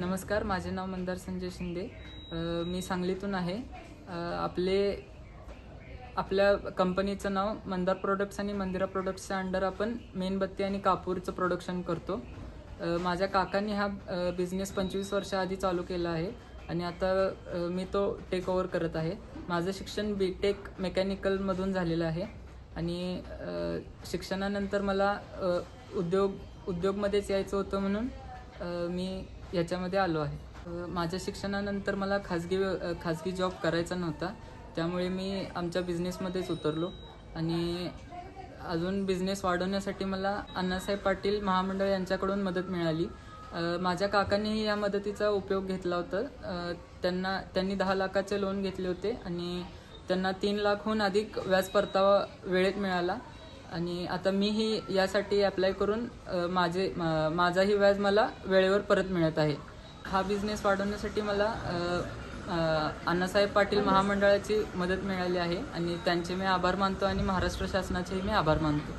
नमस्कार माझे नाव मंदार संजय शिंदे. मी सांगलीतून आहे. आपले आपल्या कंपनीचं नाव मंदार प्रोडक्ट्स आणि मंदिरा प्रोडक्ट्सच्या अंडर आपण मेणबत्ती आणि कापूरचं प्रोडक्शन करतो. माझ्या काकांनी हा बिझनेस पंचवीस वर्षाआधी चालू केला आहे आणि आता मी तो टेक ओव्हर करत आहे. माझं शिक्षण बी टेक मेकॅनिकलमधून झालेलं आहे आणि शिक्षणानंतर मला उद्योग उद्योगमध्येच यायचं होतं म्हणून मी याच्यामध्ये आलो आहे. माझ्या शिक्षणानंतर मला खाजगी खाजगी जॉब करायचा नव्हता. त्यामुळे मी आमच्या बिझनेसमध्येच उतरलो. आणि अजून बिझनेस वाढवण्यासाठी मला अण्णासाहेब पाटील महामंडळ यांच्याकडून मदत मिळाली. माझ्या काकांनीही या मदतीचा उपयोग घेतला होता. त्यांना त्यांनी दहा लाखाचे लोन घेतले होते आणि त्यांना तीन लाखहून अधिक व्याज परतावा वेळेत मिळाला. आणि आता मीही यासाठी अप्लाय करून माझे माझाही व्याज मला वेळेवर परत मिळत आहे. हा बिझनेस वाढवण्यासाठी मला अण्णासाहेब पाटील महामंडळाची मदत मिळाली आहे आणि त्यांचे मी आभार मानतो आणि महाराष्ट्र शासनाचेही मी आभार मानतो.